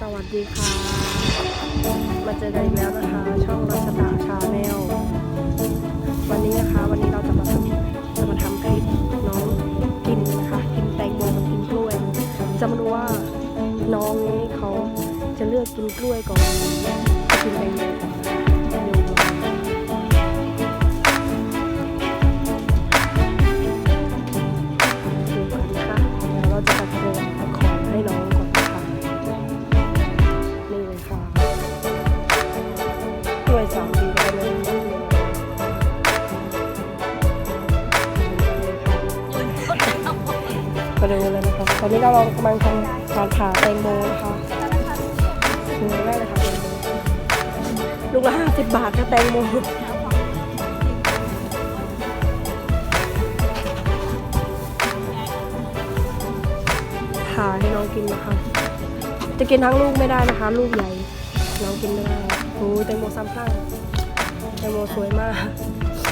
สวัสดีค่ะ มาเจอกันอีกแล้วนะคะ ช่องรัชตาชาแนลวันนี้นะคะ วันนี้เราจะมาทำจะมาทำคลิปน้องกินนะคะ กินแตงโมกับกินกล้วย จะมาดูว่าน้องนี้เขาจะเลือกกินกล้วยก่อนกินแตงโม มาดูเลยนะคะ ตอนนี้เรากำลังทำการผ่าแตงโมนะคะดูได้เลยค่ะแตงโมลูกละห้าสิบบาทค่ะแตงโมผ่าให้น้องกินนะคะ จะกินทั้งลูกไม่ได้นะคะ ลูกใหญ่ น้องกินไม่ได้โอ้ยแตงโมซ้ำข้างแตงโมสวยมาก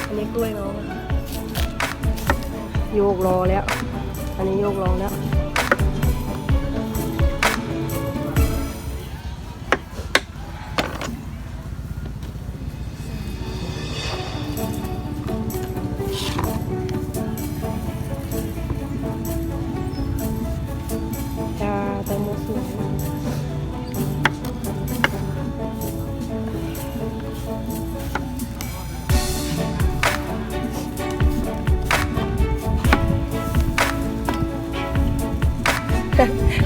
อันนี้กล้วยน้องโยกรอแล้ว อันนี้โยกลอแล้ว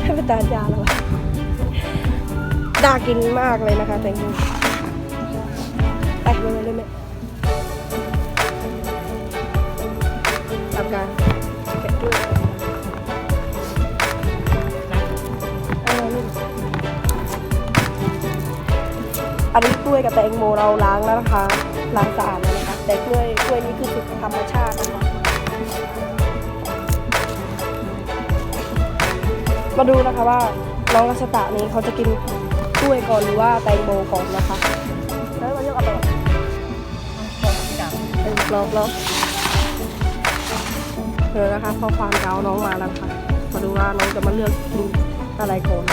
ให้เป็นตาจาแล้ววะดากินมากเลยนะคะแตงโมไปเลยเลยแม่ทำการแกะด้วยอันนี้กล้วยกับแตงโมเราล้างแล้วนะคะ ล้างสะอาดแล้วนะคะ แต่กล้วยกล้วยนี้คือสุดธรรมชาตินะคะ มาดูนะคะว่าน้องรัชตะนี้เขาจะกินกล้วยก่อนหรือว่าแตงโมก่อนนะคะ แล้วมาเลือกอาไปก่อนเออลองลองเดี๋ยวนะคะพอความเกาน้องมาแล้วค่ะ มาดูว่าน้องจะมาเลือกกินอะไรก่อน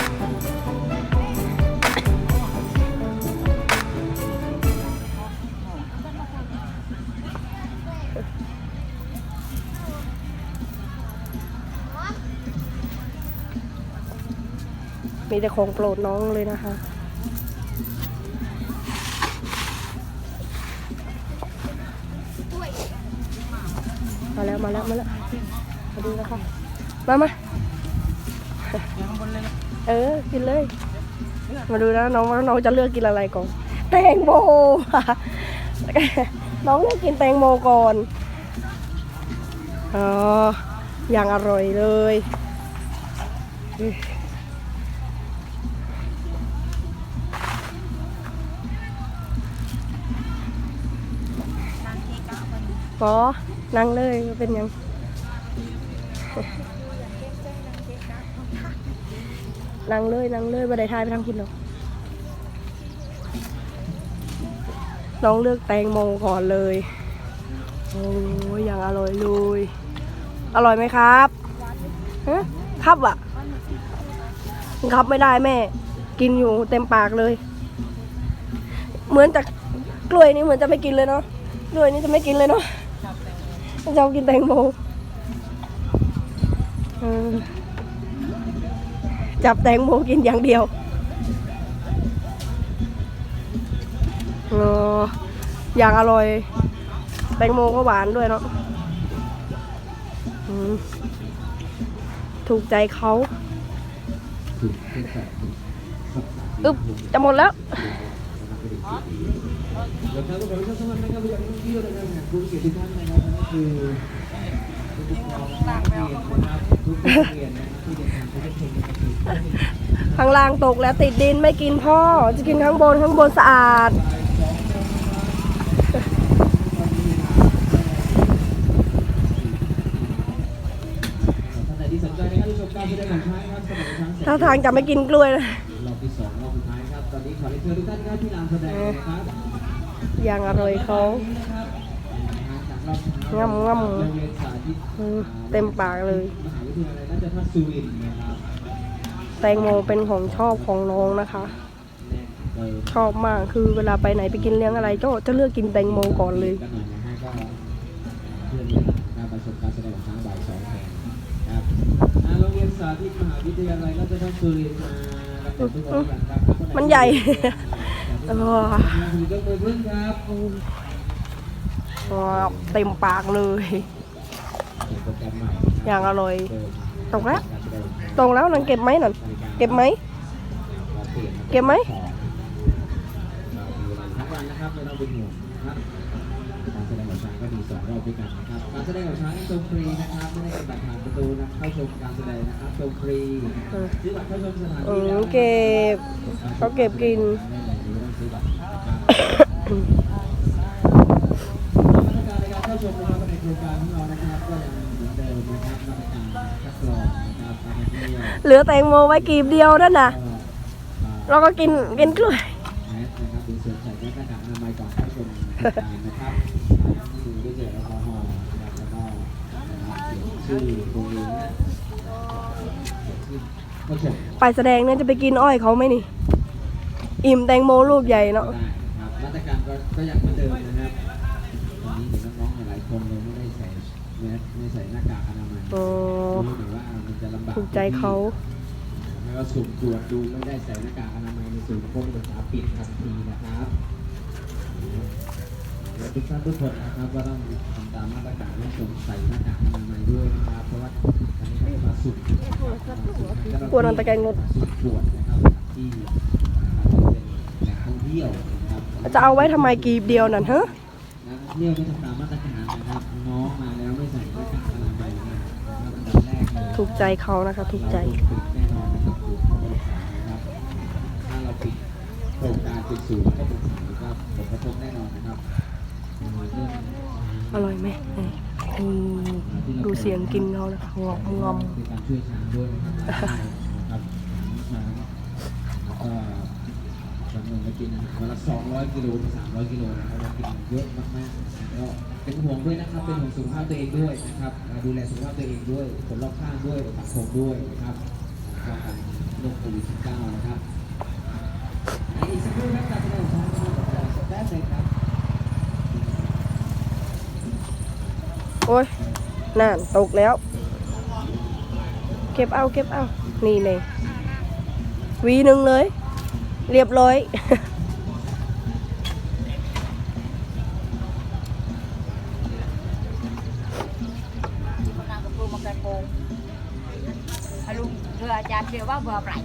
มีแต่ของโปรดน้องเลยนะคะ มาแล้วมาแล้วมาแล้วมาดูนะคะ มามาเออ กินเลย มาดูนะน้องว่าน้องจะเลือกกินอะไรก่อน แตงโมน้องเลือกกินแตงโมก่อน อ๋อ อย่างอร่อยเลย พอนั่งเลยเป็นยังนั่งเลยนั่งเลยบันไดทายไปทางคุณหรอกน้องเลือกแตงโมก่อนเลย โอ้ยอย่างอร่อยเลย อร่อยไหมครับฮะครับอะครับไม่ได้แม่ กินอยู่เต็มปากเลย เหมือนจะกล้วยนี่เหมือนจะไม่กินเลยเนาะกล้วยนี่จะไม่กินเลยเนาะ จะเอากินแตงโมเออจับแตงโมกินอย่างเดียวเอออย่างอร่อย แตงโมก็หวานด้วยเนาะอืมถูกใจเขาอึ๊บจะหมดแล้ว แล้วท่านผู้ชมทุกท่านนะครับยังเที่ยวนะครับคุณเกียรติท่านนะครับนั่นก็คือทุกน้องนักเรียนนะครับทุกโรงเรียนนะครับที่เดินทางไปเที่ยวนะครับข้างล่างตกแล้วติดดินไม่กินพ่อ จะกินข้างบนข้างบนสะอาด ท่านใดที่สนใจนะครับที่ชมการแสดงของช้างครับสมัยช้างแสนถ้าทางจะไม่กินกล้วยนะ เรียนเชิญทุกท่านครับที่ลานแสดงนะครับอย่างอร่อยเขาจากรอบเช้าง่ำง่ำโรงเรียนสาธิตอืมเต็มปากเลยมหาวิทยาลัยราชภัฏสุรินทร์นะครับแตงโมเป็นของชอบของน้องนะคะโดยชอบมากคือเวลาไปไหนไปกินเลี้ยงอะไรก็จะเลือกกินแตงโมก่อนเลยกันหน่อยนะฮะก็เพื่อนเล่นการประสบการณ์แสดงของช้างบ่ายสองแห่งครับอ่าโรงเรียนสาธิตมหาวิทยาลัยราชภัฏสุรินทร์ มันใหญ่เต็มปากเลย อย่างอร่อย ตรงแล้ว ตรงแล้วนังเก็บไหมนันเก็บไหม เก็บไหม ดงของช้างก็มีสองรอบด้วยกันนะครับการแสดงของช้างนี่ชมฟรีนะครับไม่ได้เก็บบัตรผ่านประตูนะเข้าชมการแสดงนะครับชมฟรีเออซื้อบัตรเข้าชมสถานอืที่มแล้วนะเก็บเขาเก็บกินไม่ต้องซื้อบัตรนะครับมาตรการในการเข้าชมนะครับในโครงการของเรานะครับก็ยังเหมือนเดิมนะครับมาตรการคัดกรองนะครับการท่องเที่ยวเหลือแตงโมไว้กีบเดียวนั่นนะก็อ่าเราก็กินกินกล้วยแมสนะครับดูสวมใส่หน้ากากอนามัยก่อนเข้าชม ไปแสดงเนี่ยจะไปกินอ้อยเขาไหมนี่ อิ่มแตงโมลูกใหญ่ก็เนาะได้นะครับมาตรการก็ก็ยังเหมือนเดิมนะครับวันนี้เห็นน้องๆหลายๆคนเลยไม่ได้ใส่แมสไม่ใส่หน้ากากอนามัยอ๋อรู้หรือว่ามันจะลำบากถูกใจเขาไม่ว่าสุ่มตรวจดูไม่ได้ใส่หน้ากากอนามัยในศูนย์ควบคุมสาปิดทันทีนะครับและ ทุกท่านทุกคนนะครับก็ต้องทำตามมาตรการเรื่องสวมใส่หน้ากากอนามัยด้วยนะครับ เพราะว่าอันนี้ก็มาสุ่มกลัวโดนตะแกรงรถสุ่มตรวจนะครับที่เป็นแหล่งท่องเที่ยวนะครับจะเอาไว้ทำไมกีบเดียวนั่นฮะนักท่องเที่ยวก็ทำตามมาตรการนะครับน้องมาแล้วไม่ใส่หน้ากากอนามัยนะครับอันดับแรกเลยถูกใจเขานะคะถูกใจ เราปิดแน่นอนนะครับถูกเข้าบริษัทนะครับถ้าเราปิดโครงการปิดศูนย์ก็ปิดศูนย์ครับผลกระทบแน่นอนนะครับเรื่ อร่อยไหมดูเสียงกินเขานะคะงอมงอมการช่วยช้างด้วยนะครับนะครับช้างแล้วก็จำนวนไปกินวันละ200กิโลถึง300กิโลนะครับเรากินเยอะมากๆก็เป็นห่วงด้วยนะครับ เป็นห่วงสุขภาพตัวเองด้วยนะครับ ดูแลสุขภาพตัวเองด้วย คนรอบข้างด้วยสังคมด้วยนะครับป้องกันโรคโควิด19นะครับ อีกสักครู่นะครับการแสดงของช้างนะครับได้เลยครับ โอ้ยนั่นตกแล้ว เก็บเอาเก็บเอา นี่เลยวีหนึ่งเลย เรียบร้อย con nào cũng một cái bồn à luôn vừa chạm đều bao vừa phải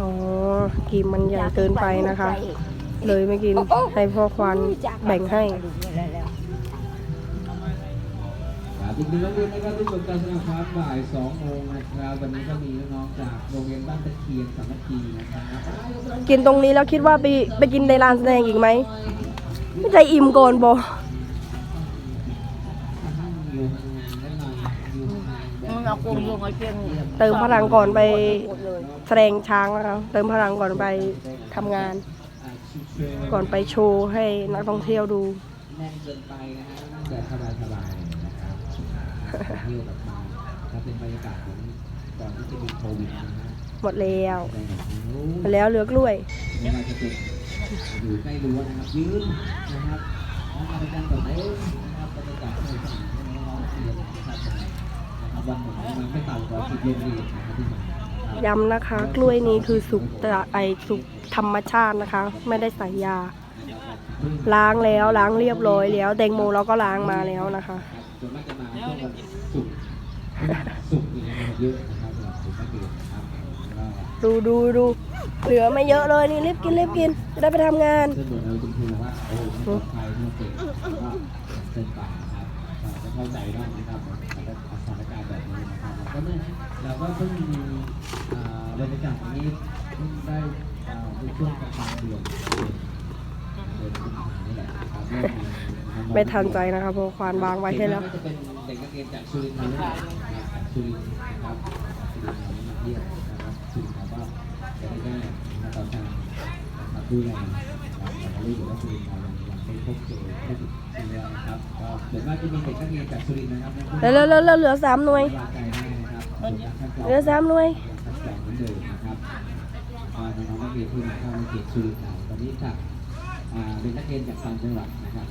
อ๋อกีบมันใหญ่เกินไปนะคะ เลยไม่กินให้พ่อควันแบ่งให้ครับ อีกหนึ่งโรงเรียนนะครับที่เปิดการแสดงครับบ่าย2โมงนะครับวันนี้ก็มีน้องๆจากโรงเรียนบ้านตะเคียนสามัคคีนะครับกินตรงนี้แล้วคิดว่าไปไปกินในร้านแสดงอีกไหมไม่ใจอิ่มก่อนบออยู่ห่างๆกันหน่อยอยู่ห่างๆแบบ nó cùng dùng ở trên เติมพลังก่อนไปแสดงช้างนะคะเติมพลังก่อนไปทำงานอ่าชิวๆก่อนไปโชว์ให้นักท่องเที่ยวดูแน่นเกินไปนะฮะนั่งแบบสบายๆนะครับเที่ ยวกับมาถ้าเป็นบรรยากาศของก่อนที่จะมีโควิดนะฮะหมดแล้วแสดงของทางนู้หมนดแล้วเหลือกล้วย ไม่ว่าจะเป็นอยู่ใกล้รั้วนะครับยืนนะครับแล้วมาประจันกับเต้นะครับบรรยากาศสนุกสนานให้น้องๆเรียนนะครับนะครับวันหนึ่งมันไม่ต่ำกว่าสิบโรงเรียนนะครับที่มานะครับ ย้ำนะคะ กล้วยนี้คือสุกแต่ไอสุกธรรมชาตินะคะ ไม่ได้ใส่ยา ล้างแล้วล้างเรียบร้อยแล้วแตงโมเราก็ล้างมาแล้วนะคะ ส่วนมากจะมาช่วงวันศุกร์ศุกร์นี่นะครับเยอะนะครับสำหรับผมก็เดือนนะครับก็ดูดูดูเหลือไม่เยอะเลยนี่รีบกินรีบกินจะได้ไปทำงาน เช่นเหมือนเราคุณครูบอกว่าโอ้ไม่ปลอดภัยไม่เก่งก็เส้นไปนะครับก็เข้าใจบ้างนะครับสถานการณ์แบบนี้นะครับก็เมื่อเราก็เพิ่งมีอ่าบรรยากาศนี้เพิ่งได้อ่าในช่วงกลางเดือน ไม่ทันใจนะคะเพราะควานวางไว้ให้แล้วจะเป็นเด็กนักเรียนจากสุรินทร์นะครับจากสุรินทร์นะครับสุรินทร์มาเยี่ยมนะครับสุรินทร์เขาก็จะได้มาต่อทางนะครับดูแลนะครับแต่ก็รู้อยู่ว่าสุรินทร์เรายังไม่พบเจอผู้ติดเชื้อนะครับก็ส่วนมากจะมีเด็กนักเรียนจากสุรินทร์นะครับแล้วแล้วแล้วแล้วเหลือสามหน่วยวางใจได้นะครับเหลือสามหน่วยคัดกรองเหมือนเดิมนะครับอ่าน้องๆนักเรียนที่มาเข้าในเขตสุรินทร์เราตอนนี้จากอ่าเป็นนักเรียนจากต่างจังหวัดนะครับ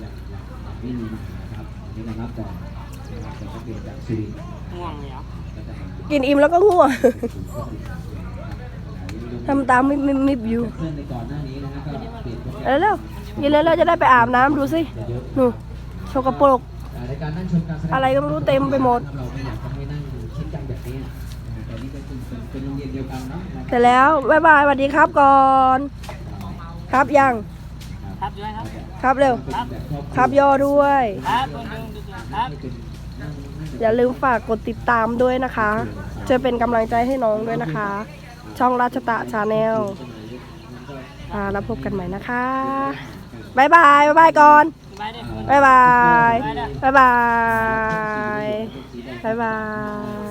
ไม่มีมานะครับวันนี้มารับก่อนนะครับเป็นนักเรียนจากสุรินทร์ง่วงเลยเหรอก็จะมากินอิ่มแล้วก็ง่วงสู่ข้อมูลนะครับทำตามมิบมิบมิบอยู่เพื่อนในก่อนหน้านี้นะฮะก็เปลี่ยนโปรแกรเร็วมเร็วกินแล้วเราจะได้ไปอาบน้ำดูสิเยอะหนูโชกโปรกในการนั่งชมการแสดงอะไรก็ไม่รู้เต็มไปหมด เราไม่อยากจะให้นั่งชิดกันแบบนี้นะแต่นี่ก็คือเป็นเป็นโรงเรียนเดียวกันเนาะนะคแต่รับแล้วบายบายสวัสดีครับก่อน ครับยัง ครับด้วยครับ ครับเร็ว ครับย่อด้วย ครับคนหนึ่งดูสิครับอย่าลืมฝากกดติดตามด้วยนะคะ จะเป็นกำลังใจให้น้องด้วยนะคะ ช่องราชตะชาแนลอ่าแล้วพบกันใหม่นะคะบายบายบายบายก่อนไปดิบายบายบายบายบายบาย